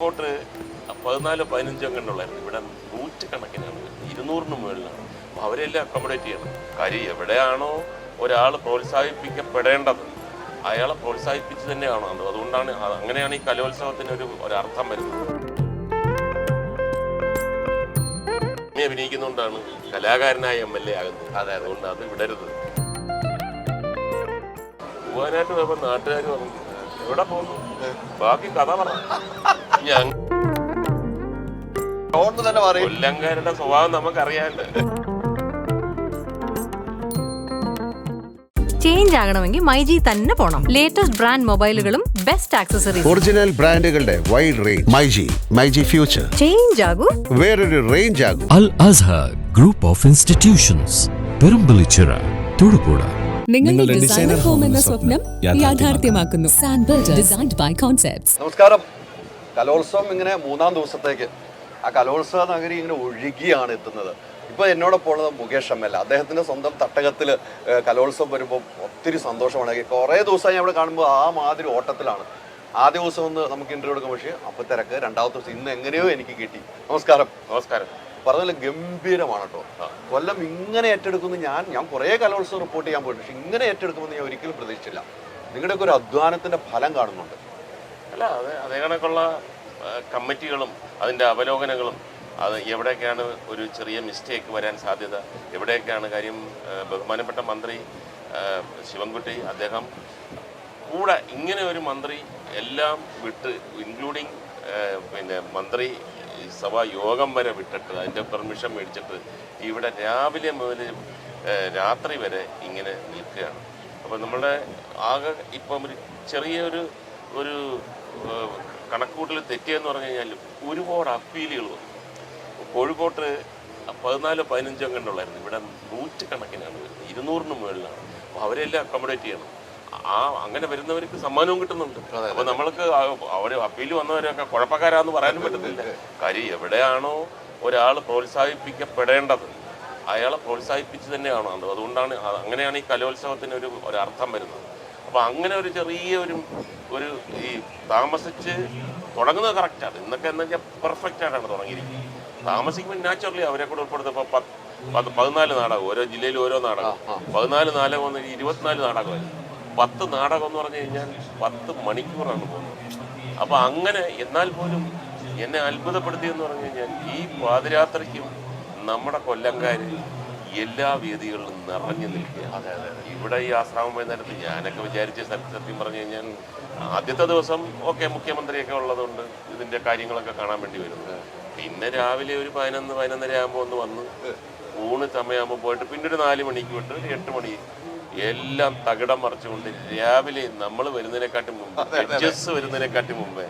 Report പതിനാല് പതിനഞ്ചോ ഉള്ളായിരുന്നു. ഇവിടെ നൂറ്റുകണക്കിനാണ് ഇരുന്നൂറിന് മുകളിലാണ്. അപ്പോൾ അവരെല്ലാം അക്കോമഡേറ്റ് ചെയ്യണം. കാര്യം എവിടെയാണോ ഒരാൾ പ്രോത്സാഹിപ്പിക്കപ്പെടേണ്ടത് അയാളെ പ്രോത്സാഹിപ്പിച്ച് തന്നെയാണോ അത്. അതുകൊണ്ടാണ് അങ്ങനെയാണ് ഈ കലോത്സവത്തിന് ഒരു ഒരർത്ഥം വരുന്നത്. എന്നെ അഭിനയിക്കുന്നതുകൊണ്ടാണ് കലാകാരനായ എം എൽ എ ആകുന്നത്. അതെ അതുകൊണ്ട് അത് വിടരുത്. പോകാനായിട്ട് പോയപ്പോൾ നാട്ടുകാർ പറഞ്ഞു എവിടെ പോകുന്നു? ബാക്കി കഥ പറഞ്ഞു തന്നെ പറയും. കൊല്ലങ്കാരുടെ സ്വഭാവം നമുക്കറിയാണ്ട്. ചേഞ്ച് ആകണമെങ്കിൽ മൈജി തന്നെ പോണം. ലേറ്റസ്റ്റ് ബ്രാൻഡ് മൊബൈലുകളും ബെസ്റ്റ് ആക്സസറീസ് ഒറിജിനൽ ബ്രാൻഡുകളുടെ wide range myG myG future change ആകൂ. വേറൊരു range ആകൂ. Al Azhar group of institutions Perumpillichira Thodupuzha. നിങ്ങളുടെ ഡിസൈനർ ഹോം എന്ന സ്വപ്നം യാഥാർത്ഥ്യമാക്കുന്നു. സാൻഡ് ഡിസൈൻഡ് ബൈ കോൺസെപ്റ്റ്സ് നമസ്കാരം. കലോത്സവം ഇങ്ങനെ മൂന്നാം ദിവസത്തേക്ക്. ആ കലോത്സവ നഗരി ഇങ്ങനെ ഒഴുകിയാണ് എത്തുന്നത്. ഇപ്പോൾ എന്നോടൊപ്പം ഉള്ളത് മുകേഷ് എം എൽ എ. അദ്ദേഹത്തിന്റെ സ്വന്തം തട്ടകത്തിൽ കലോത്സവം വരുമ്പോൾ ഒത്തിരി സന്തോഷമാണ്. കുറേ ദിവസമായി ഞാൻ ഇവിടെ കാണുമ്പോൾ ആ മാതിരി ഓട്ടത്തിലാണ്. ആദ്യ ദിവസം ഒന്ന് നമുക്ക് ഇന്റർവ്യൂ എടുക്കാം പക്ഷേ അപ്പൊ തിരക്ക്. രണ്ടാമത്തെ ദിവസം ഇന്ന് എങ്ങനെയോ എനിക്ക് കിട്ടി. നമസ്കാരം. നമസ്കാരം. പറഞ്ഞ ഗംഭീരമാണ് കേട്ടോ കൊല്ലം ഇങ്ങനെ ഏറ്റെടുക്കുന്ന ഞാൻ ഞാൻ കുറേ കലോത്സവം റിപ്പോർട്ട് ചെയ്യാൻ പോയിട്ടുണ്ട്. പക്ഷെ ഇങ്ങനെ ഏറ്റെടുക്കുമെന്ന് ഞാൻ ഒരിക്കലും പ്രതീക്ഷിച്ചില്ല. നിങ്ങളുടെയൊക്കെ ഒരു അധ്വാനത്തിന്റെ ഫലം കാണുന്നുണ്ട്. അല്ല അത് അതേ കണക്കുള്ള കമ്മിറ്റികളും അതിന്റെ അവലോകനങ്ങളും അത് എവിടെയൊക്കെയാണ് ഒരു ചെറിയ മിസ്റ്റേക്ക് വരാൻ സാധ്യത? എവിടെയൊക്കെയാണ് കാര്യം ബഹുമാനപ്പെട്ട മന്ത്രി ശിവൻകുട്ടി അദ്ദേഹം കൂടെ ഇങ്ങനെ ഒരു മന്ത്രി എല്ലാം വിട്ട് ഇൻക്ലൂഡിങ് പിന്നെ മന്ത്രി സഭാ യോഗം വരെ വിട്ടിട്ട് അതിന്റെ പെർമിഷൻ മേടിച്ചിട്ട് ഇവിടെ രാവിലെ മുതൽ രാത്രി വരെ ഇങ്ങനെ നിൽക്കുകയാണ്. അപ്പോൾ നമ്മുടെ ആകെ ഇപ്പം ഒരു ചെറിയൊരു ഒരു കണക്കൂട്ടിൽ തെറ്റിയെന്ന് പറഞ്ഞു കഴിഞ്ഞാൽ ഒരുപാട് അപ്പീലുകൾ വന്നു. കോഴിക്കോട്ട് പതിനാല് പതിനഞ്ചോ കണ്ടുള്ളായിരുന്നു ഇവിടെ നൂറ്റുകണക്കിനാണ് വരുന്നത്. ഇരുന്നൂറിന് മുകളിലാണ്. അപ്പോൾ അവരെല്ലാം അക്കോമഡേറ്റ് ചെയ്യണം. ആ അങ്ങനെ വരുന്നവർക്ക് സമ്മാനവും കിട്ടുന്നുണ്ട്. അപ്പൊ നമ്മൾക്ക് അവർ അപ്പീൽ വന്നവരൊക്കെ കുഴപ്പക്കാരാന്ന് പറയാനും പറ്റത്തില്ല. കാര്യം എവിടെയാണോ ഒരാൾ പ്രോത്സാഹിപ്പിക്കപ്പെടേണ്ടത് അയാളെ പ്രോത്സാഹിപ്പിച്ച് തന്നെയാണോ അത്. അതുകൊണ്ടാണ് അങ്ങനെയാണ് ഈ കലോത്സവത്തിന് ഒരു ഒരർത്ഥം വരുന്നത്. അപ്പോൾ അങ്ങനെ ഒരു ചെറിയ ഒരു ഒരു ഈ താമസിച്ച് തുടങ്ങുന്നത് കറക്റ്റാണ് ഇന്നൊക്കെ എന്ന് വെച്ചാൽ പെർഫെക്റ്റ് ആയിട്ടാണ് തുടങ്ങിയിരിക്കുന്നത്. താമസിക്കുമ്പോൾ നാച്ചുറലി അവരെ കൂടെ ഉൾപ്പെടുത്തപ്പോൾ പത്ത് പതിനാല് നാടകം. ഓരോ ജില്ലയിൽ ഓരോ നാടകം. പതിനാല് നാടകം വന്ന് ഇരുപത്തിനാല് നാടകമായി പത്ത് നാടകം എന്ന് പറഞ്ഞു കഴിഞ്ഞാൽ പത്ത് മണിക്കൂറാണ് പോകുന്നത്. അപ്പോൾ അങ്ങനെ എന്നാൽ പോലും എന്നെ അത്ഭുതപ്പെടുത്തിയെന്ന് പറഞ്ഞു കഴിഞ്ഞാൽ ഈ പാതിരാത്രിക്കും നമ്മുടെ കൊല്ലംകാർ എല്ലാ വേദികളിലും നിറഞ്ഞു നിൽക്കുക. അതെ ഇവിടെ ഈ ആശ്രാമം വൈകുന്നേരത്ത് ഞാനൊക്കെ വിചാരിച്ച സത്യം പറഞ്ഞു കഴിഞ്ഞാൽ ആദ്യത്തെ ദിവസം ഓക്കെ മുഖ്യമന്ത്രിയൊക്കെ ഉള്ളതുകൊണ്ട് ഇതിന്റെ കാര്യങ്ങളൊക്കെ കാണാൻ വേണ്ടി വരുന്നത് പിന്നെ രാവിലെ ഒരു പതിനൊന്ന് പതിനൊന്നര ആകുമ്പോൾ ഒന്ന് വന്ന് ഊണ് സമയമാകുമ്പോൾ പോയിട്ട് പിന്നെ ഒരു നാല് മണിക്ക് വിട്ട് ഒരു എട്ട് മണി എല്ലാം തകിടം മറിച്ചുകൊണ്ട് രാവിലെ നമ്മൾ വരുന്നതിനെക്കാട്ടി മുമ്പ് ജഡ്ജസ് വരുന്നതിനെക്കാട്ടി മുമ്പേ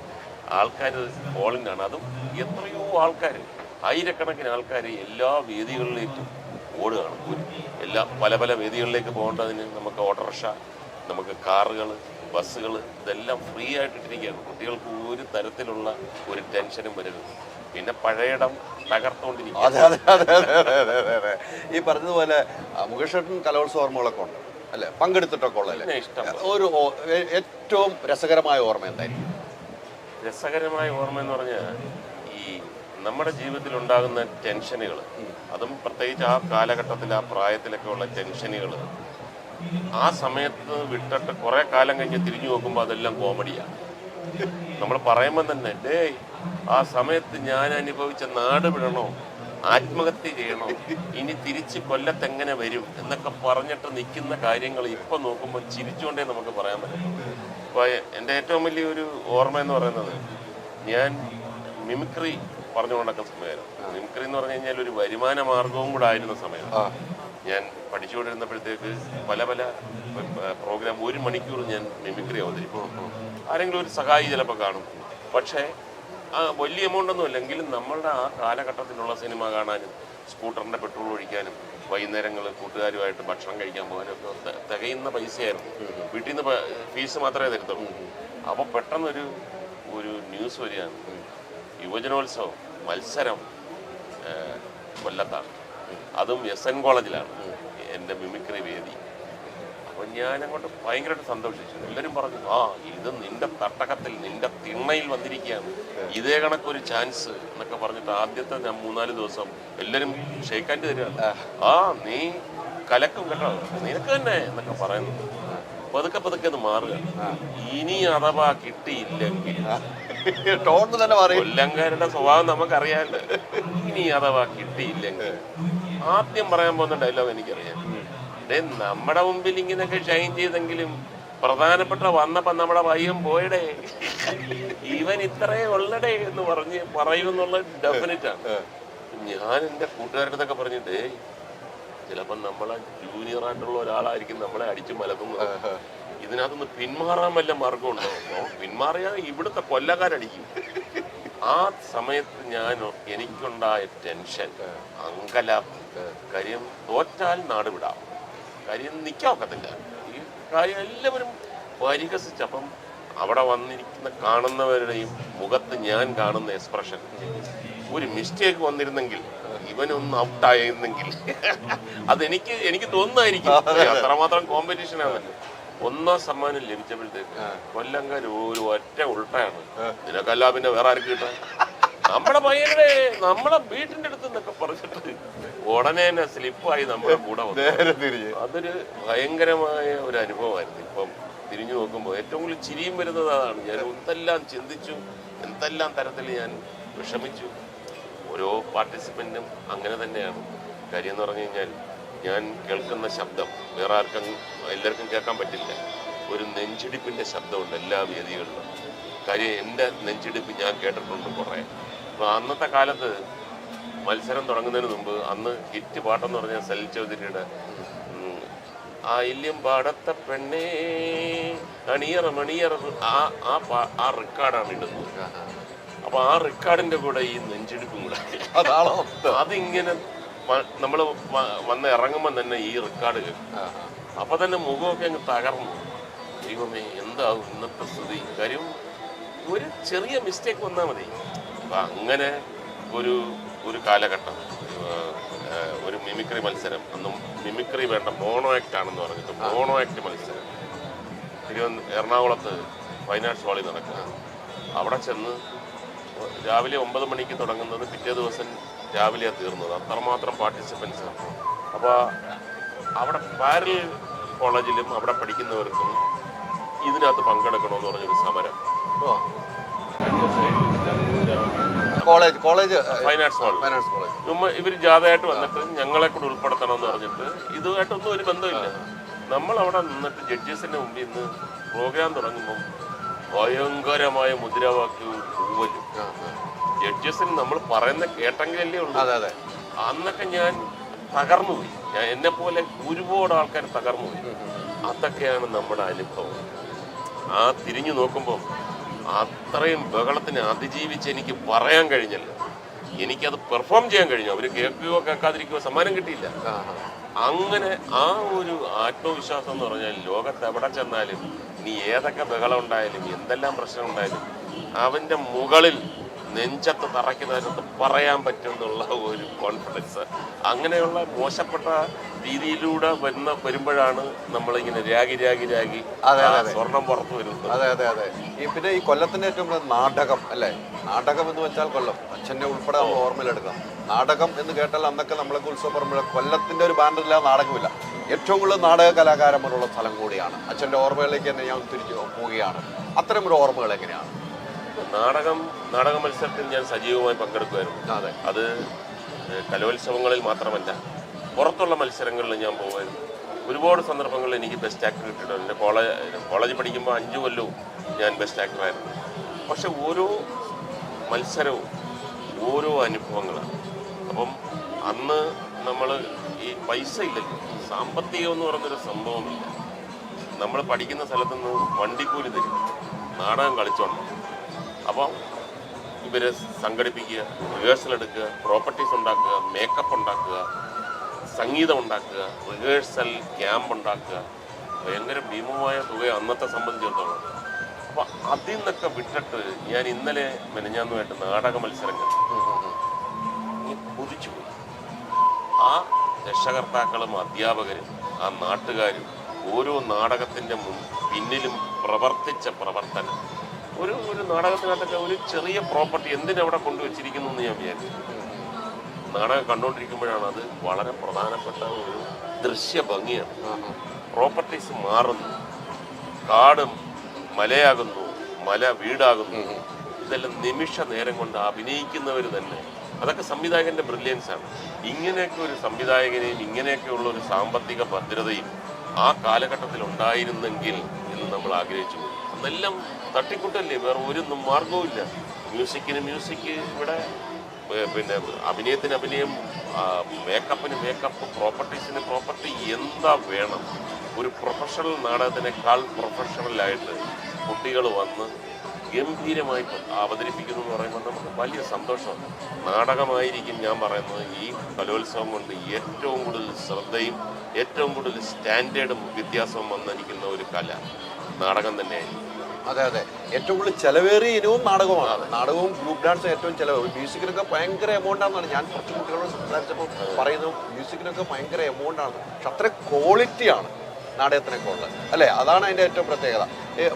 ആൾക്കാർ ആണ്. അതും എത്രയോ ആൾക്കാർ ആയിരക്കണക്കിന് ആൾക്കാർ എല്ലാ വേദികളിലേക്കും ഓടുകയാണ്. എല്ലാ പല പല വേദികളിലേക്ക് പോകേണ്ടതിന് നമുക്ക് ഓട്ടോറിക്ഷ നമുക്ക് കാറുകൾ ബസ്സുകൾ ഇതെല്ലാം ഫ്രീ ആയിട്ടിട്ടിരിക്കുകയാണ് കുട്ടികൾക്ക് ഒരു തരത്തിലുള്ള ഒരു ടെൻഷനും വരരുത്. പിന്നെ പഴയടം തകർത്തുകൊണ്ടിരിക്കുക അതെ അതെ അതെ അതെ അതെ അതെ അതെ. ഈ പറഞ്ഞതുപോലെ മുകേഷ് കലോത്സവ ഓർമ്മകളൊക്കെ ഉണ്ട്? അല്ലേ? പങ്കെടുത്തിട്ടൊക്കെ ഉള്ളതല്ലേ? ഒരു ഏറ്റവും രസകരമായ ഓർമ്മ എന്തായിരിക്കും? രസകരമായ ഓർമ്മ എന്ന് പറഞ്ഞാൽ ഈ നമ്മുടെ ജീവിതത്തിൽ ഉണ്ടാകുന്ന ടെൻഷനുകൾ അതും പ്രത്യേകിച്ച് ആ കാലഘട്ടത്തിൽ ആ പ്രായത്തിലൊക്കെ ഉള്ള ടെൻഷനുകൾ ആ സമയത്ത് വിട്ടിട്ട് കുറെ കാലം കഴിഞ്ഞ് തിരിഞ്ഞു നോക്കുമ്പോൾ അതെല്ലാം കോമഡിയാണ് നമ്മൾ പറയുമ്പോൾ തന്നെ ഡേ ആ സമയത്ത് ഞാൻ അനുഭവിച്ച നാട് വിടണോ ആത്മഹത്യ ചെയ്യണോ? ഇനി തിരിച്ച് കൊല്ലത്ത് എങ്ങനെ വരും? എന്നൊക്കെ പറഞ്ഞിട്ട് നിൽക്കുന്ന കാര്യങ്ങൾ ഇപ്പൊ നോക്കുമ്പോൾ ചിരിച്ചുകൊണ്ടേ നമുക്ക് പറയാൻ പറ്റും അപ്പോൾ എന്റെ ഏറ്റവും വലിയൊരു ഓർമ്മ എന്ന് പറയുന്നത് ഞാൻ മിമിക്രി പറഞ്ഞുകൊണ്ടൊക്കെ സമയമായിരുന്നു. മിമിക്രി എന്ന് പറഞ്ഞു കഴിഞ്ഞാൽ ഒരു വരുമാന മാർഗവും കൂടെ ആയിരുന്ന സമയം ഞാൻ പഠിച്ചുകൊണ്ടിരുന്നപ്പോഴത്തേക്ക് പല പല പ്രോഗ്രാം ഒരു മണിക്കൂർ ഞാൻ മിമിക്രി അവതരിപ്പിക്കും. ആരെങ്കിലും ഒരു സഹായി ചിലപ്പോൾ കാണും. പക്ഷേ ആ വലിയ എമൗണ്ട് ഒന്നും അല്ലെങ്കിലും നമ്മളുടെ ആ കാലഘട്ടത്തിലുള്ള സിനിമ കാണാനും സ്കൂട്ടറിന്റെ പെട്രോൾ ഒഴിക്കാനും വൈകുന്നേരങ്ങൾ കൂട്ടുകാരുമായിട്ട് ഭക്ഷണം കഴിക്കാൻ പോകാനും ഒക്കെ തികയുന്ന പൈസയായിരുന്നു. വീട്ടിൽ നിന്ന് ഫീസ് മാത്രമേ തരുത്തുള്ളൂ. അപ്പോൾ പെട്ടെന്നൊരു ഒരു ന്യൂസ് വരികയാണ്. യുവജനോത്സവം മത്സരം കൊല്ലത്താണ്. അതും എസ് എൻ കോളേജിലാണ് എന്റെ മിമിക്രി വേദി. അപ്പോൾ ഞാൻ അങ്ങോട്ട് ഭയങ്കരമായിട്ട് സന്തോഷിച്ചു. എല്ലാവരും പറഞ്ഞു ആ ഇത് നിന്റെ തട്ടകത്തിൽ നിന്റെ തിണ്ണയിൽ വന്നിരിക്കുകയാണ്. ഇതേ കണക്കൊരു ചാൻസ് എന്നൊക്കെ പറഞ്ഞിട്ട് ആദ്യത്തെ ഞാൻ മൂന്നാൽ ദിവസം എല്ലാവരും ഷേക്കാന്റെ തരികയാണ് ആ നീ കലക്കും കേട്ടോ. നിനക്ക് തന്നെ എന്നൊക്കെ പറയുന്നു. പതുക്കെ പതുക്കെ അത് മാറുക. ഇനി അഥവാ കിട്ടിയില്ലെങ്കിൽ ടോൺ തന്നെ പറയും. കൊല്ലങ്കാരുടെ സ്വഭാവം നമുക്കറിയാമല്ലോ. ഇനി അഥവാ കിട്ടിയില്ലെങ്കിൽ. ആദ്യം പറയാൻ പോകുന്ന ഡയലോഗ് എനിക്കറിയാം. നമ്മുടെ മുമ്പിൽ ഇങ്ങനെയൊക്കെ ഷൈൻ ചെയ്തെങ്കിലും പ്രധാനപ്പെട്ട വന്നപ്പോ നമ്മുടെ പയ്യൻ പോയടേ. ഇവൻ ഇത്രേ ഉള്ളടേ എന്ന് പറഞ്ഞ് പറയുമെന്നുള്ള ഡെഫിനറ്റ് ആണ്. ഞാൻ എന്റെ കൂട്ടുകാരുടെ അടുത്തൊക്കെ പറഞ്ഞിട്ട് "ഏയ്, ചിലപ്പോ നമ്മളെ ജൂനിയർ ആയിട്ടുള്ള ഒരാളായിരിക്കും നമ്മളെ അടിച്ചു മലക്കുന്നത്. ഇതിനകത്തുനിന്ന് പിന്മാറാൻ വല്ല മാർഗമുണ്ടോ പിന്മാറിയാൽ ഇവിടുത്തെ കൊല്ലക്കാരടിക്കും. ആ സമയത്ത് ഞാൻ എനിക്കുണ്ടായ ടെൻഷൻ അങ്കലാപ്പ് കാര്യം തോറ്റാൽ നാട് വിടാം. കാര്യം നിൽക്കാൻ ഒക്കത്തില്ല. ഈ കാര്യം എല്ലാവരും പരിഹസിച്ച് അപ്പം അവിടെ വന്നിരിക്കുന്ന കാണുന്നവരുടെയും മുഖത്ത് ഞാൻ കാണുന്ന എക്സ്പ്രഷൻ ഒരു മിസ്റ്റേക്ക് വന്നിരുന്നെങ്കിൽ ഇവനൊന്ന് ഔട്ടായിരുന്നെങ്കിൽ അതെനിക്ക് എനിക്ക് തോന്നുന്നതായിരിക്കും. അത്രമാത്രം കോമ്പറ്റീഷനാണ് ഒന്നാം സമ്മാനം ലഭിച്ചപ്പോഴത്തേക്ക് കൊല്ലങ്കാർ ഒരു ഒറ്റ ഉൾട്ടയാണ്. നിനക്കല്ല പിന്നെ വേറെ ആർക്ക് കിട്ടാൻ? നമ്മുടെ പയ്യനെ നമ്മളെ വീട്ടിന്റെ അടുത്ത് നിന്നൊക്കെ പറഞ്ഞിട്ട് ഉടനെ തന്നെ സ്ലിപ്പായി നമ്മുടെ കൂടെ വന്നു. അതൊരു ഭയങ്കരമായ ഒരു അനുഭവമായിരുന്നു. ഇപ്പം തിരിഞ്ഞു നോക്കുമ്പോൾ ഏറ്റവും കൂടുതൽ ചിരിയും വരുന്നത് അതാണ്. ഞാൻ എന്തെല്ലാം ചിന്തിച്ചു എന്തെല്ലാം തരത്തിൽ ഞാൻ വിഷമിച്ചു. ഓരോ പാർട്ടിസിപ്പന്റും അങ്ങനെ തന്നെയാണ്. കാര്യം എന്ന് പറഞ്ഞു കഴിഞ്ഞാൽ ഞാൻ കേൾക്കുന്ന ശബ്ദം വേറെ ആർക്കും എല്ലാവർക്കും കേൾക്കാൻ പറ്റില്ല. ഒരു നെഞ്ചിടിപ്പിന്റെ ശബ്ദമുണ്ട് എല്ലാ വേദികളിലും. കാര്യം എന്റെ നെഞ്ചിടിപ്പ് ഞാൻ കേട്ടിട്ടുണ്ട് കുറേ. അന്നത്തെ കാലത്ത് മത്സരം തുടങ്ങുന്നതിന് മുമ്പ് അന്ന് ഹിറ്റ് പാട്ടെന്ന് പറഞ്ഞാൽ സലിൽ ചൗധരിയുടെ ആ ആയില്യം പാടത്ത പെണ്ണേ അണിയറ മണിയറ ആ ആ ആ റെക്കോർഡാണ് ഇടുന്നത്. അപ്പൊ ആ റെക്കോർഡിന്റെ കൂടെ ഈ നെഞ്ചെടുപ്പും കൂടെ. അതാണോ? അതിങ്ങനെ നമ്മൾ വന്ന് ഇറങ്ങുമ്പോൾ തന്നെ ഈ റെക്കോർഡ് കേൾക്കും. അപ്പൊ തന്നെ മുഖമൊക്കെ അങ്ങ് തകർന്നു. ദൈവമേ എന്താവും ഇന്നത്തെ സ്ഥിതി? കാര്യം ഒരു ചെറിയ മിസ്റ്റേക്ക് വന്നാൽ മതി. അങ്ങനെ ഒരു ഒരു കാലഘട്ടം ഒരു മിമിക്രി മത്സരം അന്നും മിമിക്രി വേണ്ട മോണോ ആക്ട് ആണെന്ന് പറഞ്ഞിട്ട് മോണോ ആക്ട് മത്സരം. തിരുവന എറണാകുളത്ത് ആർട്സ് ഹാളിൽ നടക്കുക. അവിടെ ചെന്ന് രാവിലെ ഒമ്പത് മണിക്ക് തുടങ്ങുന്നത് പിറ്റേ ദിവസം രാവിലെയാണ് തീർന്നത്. അത്രമാത്രം പാർട്ടിസിപ്പൻസ് അപ്പോൾ അവിടെ പാരൽ കോളേജിലും അവിടെ പഠിക്കുന്നവർക്കും ഇതിനകത്ത് പങ്കെടുക്കണമെന്ന് പറഞ്ഞൊരു സമരം. College college fine arts college ഇവർ ജാഥയായിട്ട് വന്നിട്ട് ഞങ്ങളെ കൂടെ ഉൾപ്പെടുത്തണം എന്ന് പറഞ്ഞിട്ട് ഇതുമായിട്ടൊന്നും ഒരു ബന്ധമില്ല. നമ്മൾ അവിടെ നിന്നിട്ട് ജഡ്ജസിന്റെ മുമ്പിൽ നിന്ന് പ്രോഗ്രാം തുടങ്ങുമ്പോൾ ഭയങ്കരമായ മുദ്രാവാക്യവും കൂവലും ജഡ്ജസിന് നമ്മൾ പറയുന്ന കേട്ടെങ്കിലല്ലേ ഉള്ളൂ. അതെ അതെ. അന്നൊക്കെ ഞാൻ തകർന്നു പോയി. ഞാൻ എന്നെ പോലെ ഒരുപാട് ആൾക്കാർ തകർന്നു പോയി. അതൊക്കെയാണ് നമ്മുടെ അനുഭവം. ആ തിരിഞ്ഞു നോക്കുമ്പോൾ അത്രയും ബഹളത്തിനെ അതിജീവിച്ച് എനിക്ക് പറയാൻ കഴിഞ്ഞല്ലോ. എനിക്കത് പെർഫോം ചെയ്യാൻ കഴിഞ്ഞു. അവർ കേൾക്കുകയോ കേൾക്കാതിരിക്കുകയോ സമ്മാനം കിട്ടിയില്ല. അങ്ങനെ ആ ഒരു ആത്മവിശ്വാസം എന്ന് പറഞ്ഞാൽ ലോകത്ത് എവിടെ ചെന്നാലും നീ ഏതൊക്കെ ബഹളം ഉണ്ടായാലും എന്തെല്ലാം പ്രശ്നം ഉണ്ടായാലും അവന്റെ മുകളിൽ നെഞ്ചത്ത് തറയ്ക്കുന്നതിനകത്ത് പറയാൻ പറ്റുമെന്നുള്ള ഒരു കോൺഫിഡൻസ് അങ്ങനെയുള്ള മോശപ്പെട്ട രീതിയിലൂടെ വരുന്ന വരുമ്പോഴാണ് നമ്മളിങ്ങനെ രാഗി രാഗി രാഗി അതെ, അതെ. സ്വർണം പുറത്തു വരുന്നത്. അതെ അതെ അതെ. ഈ പിന്നെ ഈ കൊല്ലത്തിന്റെ ഏറ്റവും കൂടുതൽ നാടകം അല്ലേ? നാടകം എന്ന് വെച്ചാൽ കൊല്ലം. അച്ഛനെ ഉൾപ്പെടെ നമ്മൾ ഓർമ്മയിലെടുക്കാം നാടകം എന്ന് കേട്ടാൽ അന്നൊക്കെ നമ്മളൊക്കെ ഉത്സവം പറയുമ്പോൾ കൊല്ലത്തിന്റെ ഒരു ബാനറില്ല നാടകമില്ല. ഏറ്റവും കൂടുതൽ നാടക കലാകാരന്മാരുള്ള സ്ഥലം കൂടിയാണ്. അച്ഛന്റെ ഓർമ്മകളിലേക്ക് തന്നെ ഞാൻ തിരിച്ചു പോവുകയാണ്. അത്തരം ഒരു ഓർമ്മകൾ എങ്ങനെയാണ്? നാടകം നാടക മത്സരത്തിൽ ഞാൻ സജീവമായി പങ്കെടുക്കുമായിരുന്നു. അതെ. അത് കലോത്സവങ്ങളിൽ മാത്രമല്ല പുറത്തുള്ള മത്സരങ്ങളിൽ ഞാൻ പോകുമായിരുന്നു. ഒരുപാട് സന്ദർഭങ്ങളിൽ എനിക്ക് ബെസ്റ്റ് ആക്ടർ കിട്ടിയിട്ടുണ്ട്. എന്റെ കോളേജ് കോളേജിൽ പഠിക്കുമ്പോൾ അഞ്ച് കൊല്ലവും ഞാൻ ബെസ്റ്റ് ആക്ടറായിരുന്നു പക്ഷെ ഓരോ മത്സരവും ഓരോ അനുഭവങ്ങളാണ്. അപ്പം അന്ന് നമ്മൾ ഈ പൈസ ഇല്ലല്ലോ. സാമ്പത്തികം എന്ന് പറഞ്ഞൊരു സംഭവമില്ല. നമ്മൾ പഠിക്കുന്ന സ്ഥലത്തുനിന്ന് വണ്ടിക്കൂലി തരും. നാടകം കളിച്ചോണം അപ്പം ഇവരെ സംഘടിപ്പിക്കുക റിഹേഴ്സൽ എടുക്കുക പ്രോപ്പർട്ടീസ് ഉണ്ടാക്കുക മേക്കപ്പ് ഉണ്ടാക്കുക സംഗീതം ഉണ്ടാക്കുക റിഹേഴ്സൽ ക്യാമ്പ് ഉണ്ടാക്കുക. ഭയങ്കര ഭീമമായ തുക അന്നത്തെ സംബന്ധിച്ചിടത്തോളം. അപ്പോൾ അതിൽ നിന്നൊക്കെ വിട്ടിട്ട് ഞാൻ ഇന്നലെ മെനഞ്ഞാന്നുമായിട്ട് നാടക മത്സരങ്ങൾ കുതിച്ചു പോയി. ആ രക്ഷകർത്താക്കളും അധ്യാപകരും ആ നാട്ടുകാരും ഓരോ നാടകത്തിന്റെ മുൻ പിന്നിലും പ്രവർത്തിച്ച പ്രവർത്തനം. ഒരു ഒരു നാടകത്തിനകത്തൊക്കെ ഒരു ചെറിയ പ്രോപ്പർട്ടി എന്തിനവിടെ കൊണ്ടുവച്ചിരിക്കുന്നു എന്ന് ഞാൻ വിചാരിച്ചു. നാടകം കണ്ടുകൊണ്ടിരിക്കുമ്പോഴാണ് അത് വളരെ പ്രധാനപ്പെട്ട ഒരു ദൃശ്യ ഭംഗിയാണ്. പ്രോപ്പർട്ടീസ് മാറുന്നു. കാടും മലയാകുന്നു മല വീടാകുന്നു. ഇതെല്ലാം നിമിഷ നേരം കൊണ്ട് അഭിനയിക്കുന്നവർ തന്നെ. അതൊക്കെ സംവിധായകന്റെ ബ്രില്യൻസ് ആണ്. ഇങ്ങനെയൊക്കെ ഒരു സംവിധായകനെയും ഇങ്ങനെയൊക്കെയുള്ള ഒരു സാമ്പത്തിക ഭദ്രതയും ആ കാലഘട്ടത്തിൽ ഉണ്ടായിരുന്നെങ്കിൽ എന്ന് നമ്മൾ ആഗ്രഹിച്ചു അതെല്ലാം തട്ടിക്കൂട്ടല്ലേ? വേറെ ഒരു മാർഗവും ഇല്ല മ്യൂസിക്കിന് മ്യൂസിക് ഇവിടെ പിന്നെ അഭിനയത്തിന് അഭിനയം മേക്കപ്പിന് മേക്കപ്പ് പ്രോപ്പർട്ടീസിന് പ്രോപ്പർട്ടി എന്താ വേണം? ഒരു പ്രൊഫഷണൽ നാടകത്തിനേക്കാൾ പ്രൊഫഷണലായിട്ട് കുട്ടികൾ വന്ന് ഗംഭീരമായി അവതരിപ്പിക്കുന്നു എന്ന് പറയുമ്പോൾ നമുക്ക് വലിയ സന്തോഷമാണ്. നാടകമായിരിക്കും ഞാൻ പറയുന്നത്. ഈ കലോത്സവം കൊണ്ട് ഏറ്റവും കൂടുതൽ ശ്രദ്ധയും ഏറ്റവും കൂടുതൽ സ്റ്റാൻഡേർഡും വ്യത്യാസവും വന്നിരിക്കുന്ന ഒരു കല. നാടകം തന്നെയായിരിക്കും. അതെ അതെ. ഏറ്റവും കൂടുതൽ ചെലവേറിയ ഇനവും നാടകമാണ് നാടകവും ഗ്രൂപ്പ് ഡാൻസും ഏറ്റവും ചെലവ്. മ്യൂസിക്കിനൊക്കെ ഭയങ്കര എമൗണ്ട് ആണെന്നാണ്. ഞാൻ കുറച്ച് കുട്ടികളോട് സംസാരിച്ചപ്പോൾ പറയുന്നു മ്യൂസിക്കിനൊക്കെ ഭയങ്കര എമൗണ്ട് ആണ്. പക്ഷെ അത്ര ക്വാളിറ്റിയാണ് നാടകത്തിനൊക്കെ ഉള്ളത്. അല്ലേ? അതാണ് അതിന്റെ ഏറ്റവും പ്രത്യേകത.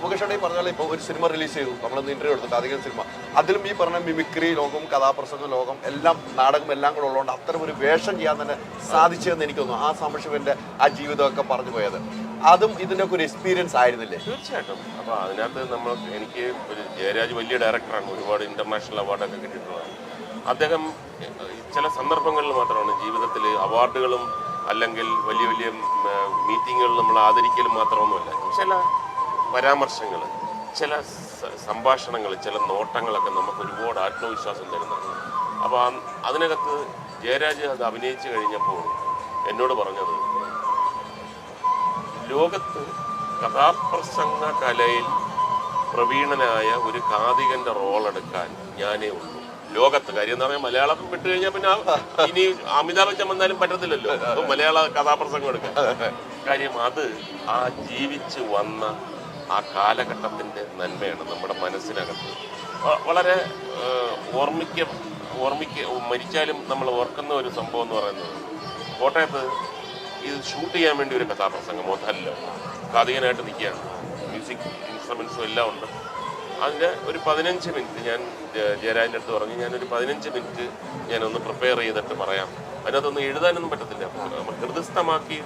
മുകേഷ് ഈ പറഞ്ഞാൽ ഇപ്പോൾ ഒരു സിനിമ റിലീസ് ചെയ്തു. നമ്മളൊന്ന് ഇന്റർവ്യൂ എടുത്തു അധികം സിനിമ. അതിലും ഈ പറഞ്ഞ മിമിക്രി ലോകം കഥാപ്രസംഗ ലോകം എല്ലാം നാടകം എല്ലാം കൂടെ ഉള്ളതുകൊണ്ട് അത്തരം ഒരു വേഷം ചെയ്യാൻ തന്നെ സാധിച്ചതെന്ന് എനിക്കൊന്നു ആ സംരക്ഷകന്റെ ആ ജീവിതമൊക്കെ പറഞ്ഞു പോയത്. അതും ഇതിന്റെ ഒക്കെ ഒരു എക്സ്പീരിയൻസ് ആയിരുന്നില്ലേ? തീർച്ചയായിട്ടും. അപ്പൊ അതിനകത്ത് നമ്മൾ എനിക്ക് ഒരു ജയരാജ് വലിയ ഡയറക്ടറാണ് ഒരുപാട് ഇന്റർനാഷണൽ അവാർഡൊക്കെ കിട്ടിയിട്ടുള്ളതാണ് അദ്ദേഹം ചില സന്ദർഭങ്ങളിൽ മാത്രമാണ് ജീവിതത്തിൽ അവാർഡുകളും അല്ലെങ്കിൽ വലിയ വലിയ മീറ്റിങ്ങുകൾ നമ്മൾ ആദരിക്കലും മാത്രമൊന്നുമല്ല. ചില പരാമർശങ്ങൾ ചില സംഭാഷണങ്ങൾ ചില നോട്ടങ്ങളൊക്കെ നമുക്ക് ഒരുപാട് ആത്മവിശ്വാസം തരുന്നുണ്ട് അപ്പോൾ അതിനകത്ത് ജയരാജ് അത് അഭിനയിച്ചു കഴിഞ്ഞപ്പോൾ എന്നോട് പറഞ്ഞത് ലോകത്ത് കഥാപ്രസംഗ കലയിൽ പ്രവീണനായ ഒരു കാതികന്റെ റോൾ എടുക്കാൻ ഞാനേ ഉള്ളൂ. ലോകത്ത്. കാര്യം എന്ന് പറഞ്ഞാൽ മലയാളം വിട്ടു കഴിഞ്ഞാൽ പിന്നെ ഇനി അമിതാഭ് ബച്ചൻ വന്നാലും പറ്റത്തില്ലല്ലോ. അപ്പൊ മലയാള കഥാപ്രസംഗം എടുക്കാൻ. കാര്യം അത് ആ ജീവിച്ച് വന്ന ആ കാലഘട്ടത്തിന്റെ നന്മയാണ് നമ്മുടെ മനസ്സിനകത്ത്. വളരെ ഓർമ്മിക്ക ഓർമ്മിക്ക മരിച്ചാലും നമ്മൾ ഓർക്കുന്ന ഒരു സംഭവം എന്ന് പറയുന്നത് കോട്ടയത്ത് ഇത് ഷൂട്ട് ചെയ്യാൻ വേണ്ടി ഒരു കഥാപ്രസംഗം മോഹൻലാൽ കാതികനായിട്ട് നിൽക്കുകയാണ്. മ്യൂസിക് ഇൻസ്ട്രുമെൻസും എല്ലാം ഉണ്ട്. അതിന്റെ ഒരു പതിനഞ്ച് മിനിറ്റ് ഞാൻ ജയരാജിന്റെ അടുത്ത് പറഞ്ഞു. ഞാനൊരു പതിനഞ്ച് മിനിറ്റ് ഞാനൊന്ന് പ്രിപ്പയർ ചെയ്തിട്ട് പറയാം. അതിനകത്തൊന്നും എഴുതാനൊന്നും പറ്റത്തില്ല. നമ്മൾ ഹൃദയസ്ഥമാക്കി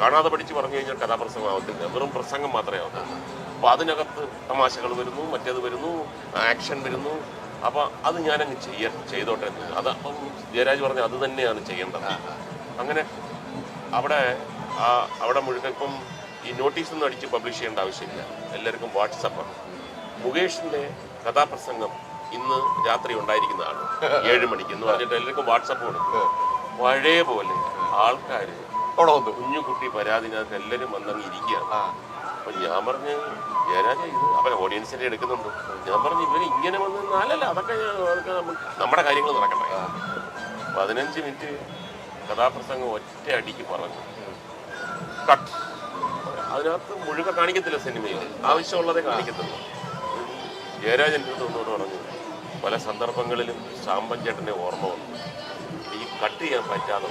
കാണാതെ പഠിച്ച് പറഞ്ഞു കഴിഞ്ഞാൽ കഥാപ്രസംഗം ആവത്തില്ല. വെറും പ്രസംഗം മാത്രമേ ആവത്തുള്ളൂ. അപ്പോൾ അതിനകത്ത് തമാശകൾ വരുന്നു മറ്റേത് വരുന്നു ആക്ഷൻ വരുന്നു. അപ്പോൾ അത് ഞാനങ്ങ് ചെയ്യ ചെയ്തോട്ടെ. അത് അപ്പം ജയരാജ് പറഞ്ഞു അത് തന്നെയാണ് ചെയ്യേണ്ടത്. അങ്ങനെ അവിടെ ആ അവിടെ മുഴുവൻ ഇപ്പം ഈ നോട്ടീസ് ഒന്നും അടിച്ച് പബ്ലിഷ് ചെയ്യേണ്ട ആവശ്യമില്ല. എല്ലാവർക്കും വാട്സപ്പാണ് മുകേഷിന്റെ കഥാപ്രസംഗം ഇന്ന് രാത്രി ഉണ്ടായിരിക്കുന്നതാണ്. ഏഴ് മണിക്ക് എന്ന് പറഞ്ഞിട്ട് എല്ലാവർക്കും വാട്സപ്പ് കൊടുക്കും. പഴയ പോലെ ആൾക്കാർ അവിടെ വന്നു. കുഞ്ഞുകുട്ടി പരാതിനകത്ത് എല്ലാവരും വന്നങ്ങ് ഇരിക്കുകയാണ്. അപ്പൊ ഞാൻ പറഞ്ഞ് ജയരാജ ഇത്? അപ്പൊ ഓഡിയൻസിനെ എടുക്കുന്നുണ്ട്? ഞാൻ പറഞ്ഞു ഇവർ ഇങ്ങനെ വന്ന് നാലല്ല അതൊക്കെ അതൊക്കെ നമ്മുടെ കാര്യങ്ങൾ നടക്കട്ടെ. പതിനഞ്ച് മിനിറ്റ് കഥാപ്രസംഗം ഒറ്റ അടിക്ക് പറഞ്ഞു. കട്ട് അതിനകത്ത് മുഴുവൻ കാണിക്കത്തില്ല സിനിമയിൽ. ആവശ്യമുള്ളതേ കാണിക്കത്തുള്ളൂ. ജയരാജൻ അടുത്ത് പറഞ്ഞു. പല സന്ദർഭങ്ങളിലും ശാമ്പൻ ചേട്ടന്റെ ഓർമ്മ വന്നു. ഈ കട്ട് ചെയ്യാൻ പറ്റാതെ.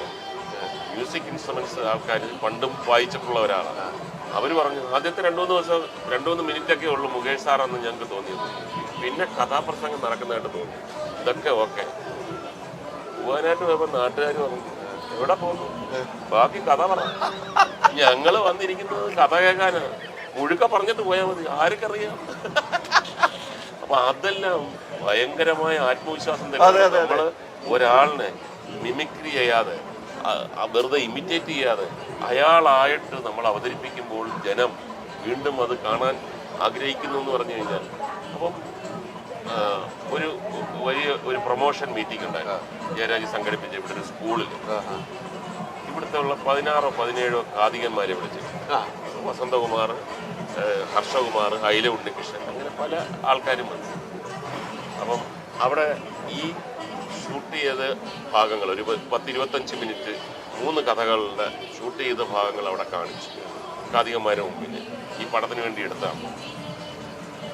മ്യൂസിക് ഇൻസ്ട്രുമെന്റ്സ് ആൾക്കാർ പണ്ടും വായിച്ചിട്ടുള്ള ഒരാളാണ്. അവർ പറഞ്ഞു ആദ്യത്തെ രണ്ടു മൂന്ന് ദിവസം രണ്ടു മൂന്ന് മിനിറ്റ് ഒക്കെ ഉള്ളൂ മുകേഷ് സാറാന്ന് ഞങ്ങൾക്ക് തോന്നിയത്. പിന്നെ കഥാപ്രസംഗം നടക്കുന്നതായിട്ട് തോന്നി. ഇതൊക്കെ ഓക്കെ പോകാനായിട്ട് പോയപ്പോൾ നാട്ടുകാർ പറഞ്ഞു എവിടെ പോകുന്നു? ബാക്കി കഥ പറ. ഞങ്ങൾ വന്നിരിക്കുന്നത് കഥ കേൾക്കാനാണ് മുഴുക്ക പറഞ്ഞിട്ട് പോയാൽ മതി. ആർക്കറിയാം? അപ്പൊ അതെല്ലാം ഭയങ്കരമായ ആത്മവിശ്വാസം തന്നെ. നമ്മൾ ഒരാളിനെ മിമിക്രി ചെയ്യാതെ വെറുതെ ഇമിറ്റേറ്റ് ചെയ്യാതെ അയാളായിട്ട് നമ്മൾ അവതരിപ്പിക്കുമ്പോൾ ജനം വീണ്ടും അത് കാണാൻ ആഗ്രഹിക്കുന്നു എന്ന് പറഞ്ഞു കഴിഞ്ഞാൽ അപ്പം ഒരു വലിയ ഒരു പ്രൊമോഷൻ മീറ്റിംഗ് ഉണ്ടായിരുന്നു. ജയരാജ് സംഘടിപ്പിച്ച ഇവിടെ ഒരു സ്കൂളിൽ ഇവിടുത്തെ ഉള്ള പതിനാറോ പതിനേഴോ കാതികന്മാരെ വിളിച്ചു. വസന്തകുമാർ ഹർഷകുമാർ അയില ഉണ്ണികൃഷ്ണൻ അങ്ങനെ പല ആൾക്കാരും വന്നു. അപ്പം അവിടെ ഈ ഷൂട്ട് ചെയ്ത ഭാഗങ്ങൾ ഒരു പ- പത്ത് ഇരുപത്തഞ്ച് മിനിറ്റ് മൂന്ന് കഥകളുടെ ഷൂട്ട് ചെയ്ത ഭാഗങ്ങൾ അവിടെ കാണിച്ചു. കാതികന്മാരുടെ മുമ്പിൽ ഈ പടത്തിന് വേണ്ടി എടുത്താണ്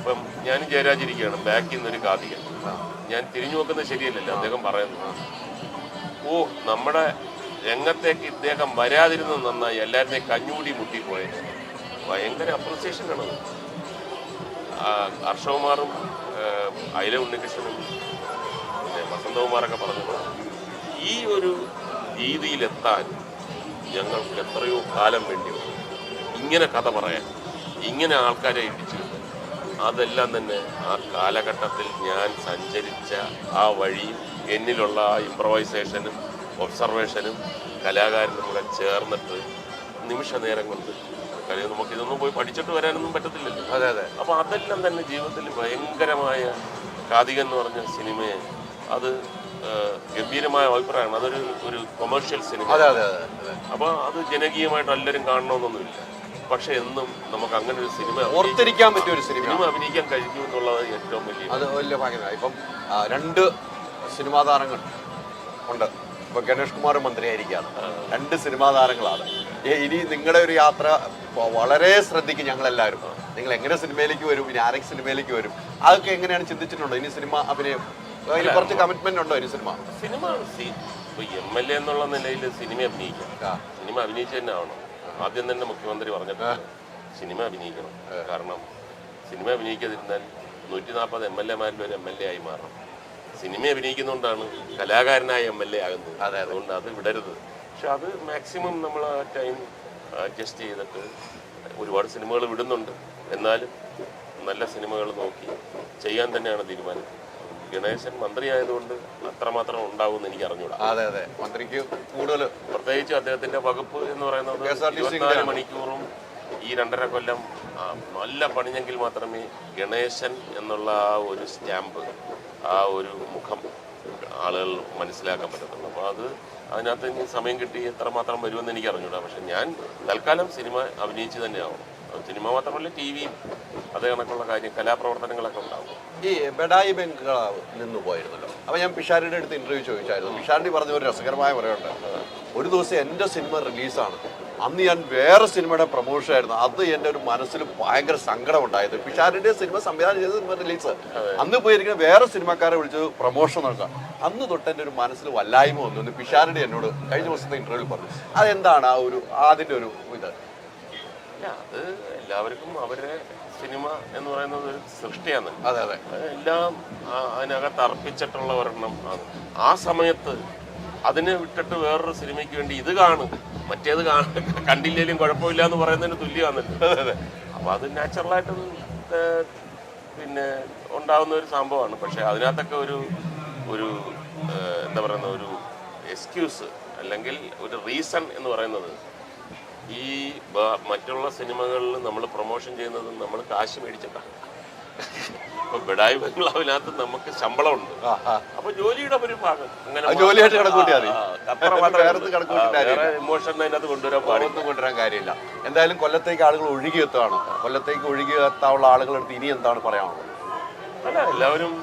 അപ്പം ഞാൻ ജയരാജിരിക്കുകയാണ് ബാക്കിൽ നിന്നൊരു കാതിക ഞാൻ തിരിഞ്ഞു നോക്കുന്നത് ശരിയല്ലല്ലോ. അദ്ദേഹം പറയുന്നു ഓ നമ്മുടെ രംഗത്തേക്ക് ഇദ്ദേഹം വരാതിരുന്നത് നന്നായി. എല്ലാവരുടെയും കഞ്ഞൂടി മുട്ടിപ്പോയത് ഭയങ്കര അപ്രിസിയേഷനാണ് ഹർഷകുമാറും അയില ഉണ്ണികൃഷ്ണനും പിന്നെ വസന്തകുമാറൊക്കെ പറഞ്ഞു ഈ ഒരു രീതിയിലെത്താൻ ഞങ്ങൾക്ക് എത്രയോ കാലം വേണ്ടി ഇങ്ങനെ കഥ പറയാൻ ഇങ്ങനെ ആൾക്കാരെ ഇടിച്ചു അതെല്ലാം തന്നെ ആ കാലഘട്ടത്തിൽ ഞാൻ സഞ്ചരിച്ച ആ വഴിയും എന്നിലുള്ള ആ ഇമ്പ്രവൈസേഷനും ഒബ്സർവേഷനും കലാകാരനും കൂടെ ചേർന്നിട്ട് നിമിഷ നേരം കൊണ്ട് കാര്യം നമുക്കിതൊന്നും പോയി പഠിച്ചിട്ട് വരാനൊന്നും പറ്റത്തില്ലല്ലോ. അതെ അതെ. അപ്പോൾ അതെല്ലാം തന്നെ ജീവിതത്തിൽ ഭയങ്കരമായ കാതിക എന്ന് പറഞ്ഞ സിനിമയെ അത് ഗംഭീരമായ അഭിപ്രായമാണ്. അതൊരു ഒരു കൊമേഴ്ഷ്യൽ സിനിമ അതെ അതെ അതെ അതെ. അപ്പോൾ അത് ജനകീയമായിട്ട് എല്ലാവരും കാണണമെന്നൊന്നുമില്ല. പക്ഷെ എന്നും നമുക്ക് അങ്ങനെ ഒരു സിനിമ ഓർത്തിരിക്കാൻ പറ്റിയ ഒരു സിനിമ സിനിമ അഭിനയിക്കാൻ കഴിഞ്ഞു എന്നുള്ളത് ഏറ്റവും വലിയ അത് വലിയ ഭാഗ്യമാണ്. ഇപ്പം രണ്ട് സിനിമാ താരങ്ങൾ ഉണ്ട്. ഇപ്പൊ ഗണേഷ് കുമാർ മന്ത്രിയായിരിക്കാണ് രണ്ട് സിനിമാ താരങ്ങളാണ്. ഇനി നിങ്ങളുടെ ഒരു യാത്ര വളരെ ശ്രദ്ധിക്കും ഞങ്ങളെല്ലാവരും. നിങ്ങൾ എങ്ങനെ സിനിമയിലേക്ക് വരും ഇനി ആരെങ്കിലും സിനിമയിലേക്ക് വരും അതൊക്കെ എങ്ങനെയാണ് ചിന്തിച്ചിട്ടുണ്ടോ? ഇനി സിനിമ അഭിനയം അതിന് കുറച്ച് കമ്മിറ്റ്മെന്റ് ഉണ്ടോ ഇനി cinema? Cinema M L A എന്നുള്ള നിലയിൽ സിനിമ അഭിനയിക്കാം. സിനിമ അഭിനയിച്ച് തന്നെ ആവണം. ആദ്യം തന്നെ മുഖ്യമന്ത്രി പറഞ്ഞിട്ടുണ്ട് സിനിമ അഭിനയിക്കണം. കാരണം സിനിമ അഭിനയിക്കാതിരുന്നാൽ നൂറ്റി നാൽപ്പത് എം എൽ എമാരിൽ ഒരു എം എൽ എ ആയി മാറണം. സിനിമ അഭിനയിക്കുന്നതുകൊണ്ടാണ് കലാകാരനായ എം എൽ എ ആകുന്നത്. അതെ, അതെ. അതുകൊണ്ട് അത് വിടരുത്. പക്ഷെ അത് മാക്സിമം നമ്മൾ ആ ടൈം അഡ്ജസ്റ്റ് ചെയ്തിട്ട് ഒരുപാട് സിനിമകൾ വിടുന്നുണ്ട്. എന്നാലും നല്ല സിനിമകൾ നോക്കി ചെയ്യാൻ തന്നെയാണ് തീരുമാനം. ഗണേശൻ മന്ത്രി മന്ത്രിയായതുകൊണ്ട് അത്രമാത്രം ഉണ്ടാവുമെന്ന് എനിക്ക് അറിഞ്ഞൂടാ അതെ അതെ. മന്ത്രിക്ക് കൂടുതൽ പ്രത്യേകിച്ച് അദ്ദേഹത്തിന്റെ വകുപ്പ് എന്ന് പറയുന്നത് ഇരുപത്തിനാല് മണിക്കൂറും ഈ രണ്ടര കൊല്ലം നല്ല പണിഞ്ഞെങ്കിൽ മാത്രമേ ഗണേശൻ എന്നുള്ള ആ ഒരു സ്റ്റാമ്പ് ആ ഒരു മുഖം ആളുകൾ മനസ്സിലാക്കാൻ പറ്റത്തുള്ളൂ. അപ്പോൾ അത് അതിനകത്ത് സമയം കിട്ടി എത്രമാത്രം വരുമെന്ന് എനിക്ക് അറിഞ്ഞൂടാ പക്ഷെ ഞാൻ തൽക്കാലം സിനിമ അഭിനയിച്ച് തന്നെയാവും. അത് സിനിമ മാത്രമല്ല ടി വിയും അതേ കണക്കുള്ള കാര്യം കലാപ്രവർത്തനങ്ങളൊക്കെ ഉണ്ടാവും ഈ ബെഡായി ബംഗ്ലാവ് നിന്ന് പോയിരുന്നല്ലോ. അപ്പൊ ഞാൻ പിഷാരിയുടെ അടുത്ത് ഇന്റർവ്യൂ ചോദിച്ചായിരുന്നു. പിഷാരി പറഞ്ഞ ഒരു രസകരമായ പറയുണ്ട്. ഒരു ദിവസം എന്റെ സിനിമ റിലീസാണ് അന്ന് ഞാൻ വേറെ സിനിമയുടെ പ്രൊമോഷൻ ആയിരുന്നു. അത് എന്റെ ഒരു മനസ്സിൽ ഭയങ്കര സങ്കടം ഉണ്ടായത്. പിഷാരിന്റെ സിനിമ സംവിധാനം ചെയ്ത സിനിമ റിലീസ് അന്ന് പോയിരിക്കുന്ന വേറെ സിനിമക്കാരെ വിളിച്ച് പ്രൊമോഷൻ നടക്കുക അന്ന് തൊട്ട് എന്റെ ഒരു മനസ്സിൽ വല്ലായ്മ വന്നു. എന്ന് എന്നോട് കഴിഞ്ഞ ദിവസത്തെ ഇന്റർവ്യൂവിൽ പറഞ്ഞു. അതെന്താണ് ആ ഒരു അതിന്റെ ഒരു ഇത്? ഇല്ല അത് എല്ലാവർക്കും അവരുടെ സിനിമ എന്ന് പറയുന്നത് ഒരു സൃഷ്ടിയാണ്. അതെ അതെ. എല്ലാം അതിനകത്ത് അർപ്പിച്ചിട്ടുള്ള ഒരെണ്ണം ആണ്. ആ സമയത്ത് അതിനെ വിട്ടിട്ട് വേറൊരു സിനിമയ്ക്ക് വേണ്ടി ഇത് കാണും. മറ്റേത് കാണ കണ്ടില്ലേലും കുഴപ്പമില്ല എന്ന് പറയുന്നതിന് തുല്യമാണല്ലോ. അപ്പൊ അത് നാച്ചുറലായിട്ട് പിന്നെ ഉണ്ടാവുന്ന ഒരു സംഭവമാണ്. പക്ഷെ അതിനകത്തൊക്കെ ഒരു ഒരു എന്താ പറയുന്ന ഒരു എക്സ്ക്യൂസ് അല്ലെങ്കിൽ ഒരു റീസൺ എന്ന് പറയുന്നത് ഈ മറ്റുള്ള സിനിമകളിൽ നമ്മൾ പ്രൊമോഷൻ ചെയ്യുന്നത് നമ്മൾ കാശ് മേടിച്ചിട്ടാണ്. ഇപ്പൊ ബിഡായി ബംഗ്ലാവിനകത്ത് നമുക്ക് ശമ്പളം ഉണ്ട് അപ്പൊ ജോലിയുടെ ഒരു ഭാഗം അങ്ങനെ. ഇമോഷൻ അതിനകത്ത് കൊണ്ടുവരാൻ പാടില്ല. കൊണ്ടുവരാൻ കാര്യമില്ല. എന്തായാലും കൊല്ലത്തേക്ക് ആളുകൾ ഒഴുകി എത്തുകയാണ് കൊല്ലത്തേക്ക് ഒഴുകി ഒഴുകിയെത്താനുള്ള ആളുകളെടുത്ത് ഇനി എന്താണ് പറയാനുള്ളത്? അല്ല എല്ലാവരും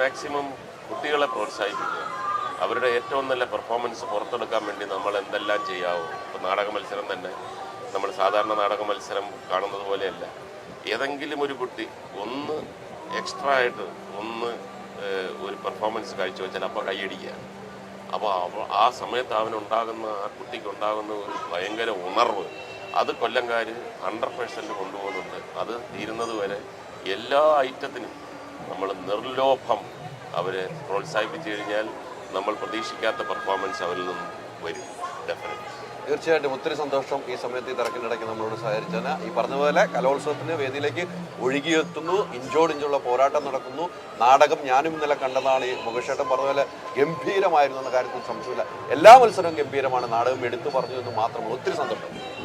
മാക്സിമം കുട്ടികളെ പ്രോത്സാഹിപ്പിക്കുക. അവരുടെ ഏറ്റവും നല്ല പെർഫോമൻസ് പുറത്തെടുക്കാൻ വേണ്ടി നമ്മൾ എന്തെല്ലാം ചെയ്യാവോ? ഇപ്പോൾ നാടക മത്സരം തന്നെ. നമ്മൾ സാധാരണ നാടക മത്സരം കാണുന്നത് പോലെയല്ല. ഏതെങ്കിലും ഒരു കുട്ടി ഒന്ന് എക്സ്ട്രാ ആയിട്ട് ഒന്ന് ഒരു പെർഫോമൻസ് കാഴ്ചവെച്ചാൽ അപ്പോൾ കൈയടിക്കുക അപ്പോൾ അവ- ആ സമയത്ത് അവനുണ്ടാകുന്ന ആ കുട്ടിക്ക് ഉണ്ടാകുന്ന ഒരു ഭയങ്കര ഉണർവ് അത് കൊല്ലംകാർ ഹൺഡ്രഡ് പേഴ്സന്റ് കൊണ്ടുപോകുന്നുണ്ട്. അത് തീരുന്നത് വരെ എല്ലാ ഐറ്റത്തിനും നമ്മൾ നിർലോഭം അവരെ പ്രോത്സാഹിപ്പിച്ചു കഴിഞ്ഞാൽ നമ്മൾ പ്രതീക്ഷിക്കാത്ത പെർഫോമൻസ് അവരിൽ നിന്നും വരും ഡെഫിനറ്റ് തീർച്ചയായിട്ടും ഒത്തിരി സന്തോഷം ഈ സമയത്ത് ഈ തിരക്കിനിടയ്ക്ക് നമ്മളോട് സഹകരിച്ചതിന്. ഈ പറഞ്ഞതുപോലെ കലോത്സവത്തിന് വേദിയിലേക്ക് ഒഴുകിയെത്തുന്നു. ഇഞ്ചോട് ഇഞ്ചുള്ള പോരാട്ടം നടക്കുന്നു. നാടകം ഞാനും ഇന്നലെ കണ്ടതാണ്. ഈ മുഖേഷേട്ടൻ പറഞ്ഞതുപോലെ പോലെ ഗംഭീരമായിരുന്നു എന്ന കാര്യത്തിൽ സംശയമില്ല. എല്ലാ മത്സരവും ഗംഭീരമാണ്. നാടകം എടുത്തു പറഞ്ഞു എന്ന് മാത്രമാണ് ഒത്തിരി സന്തോഷം.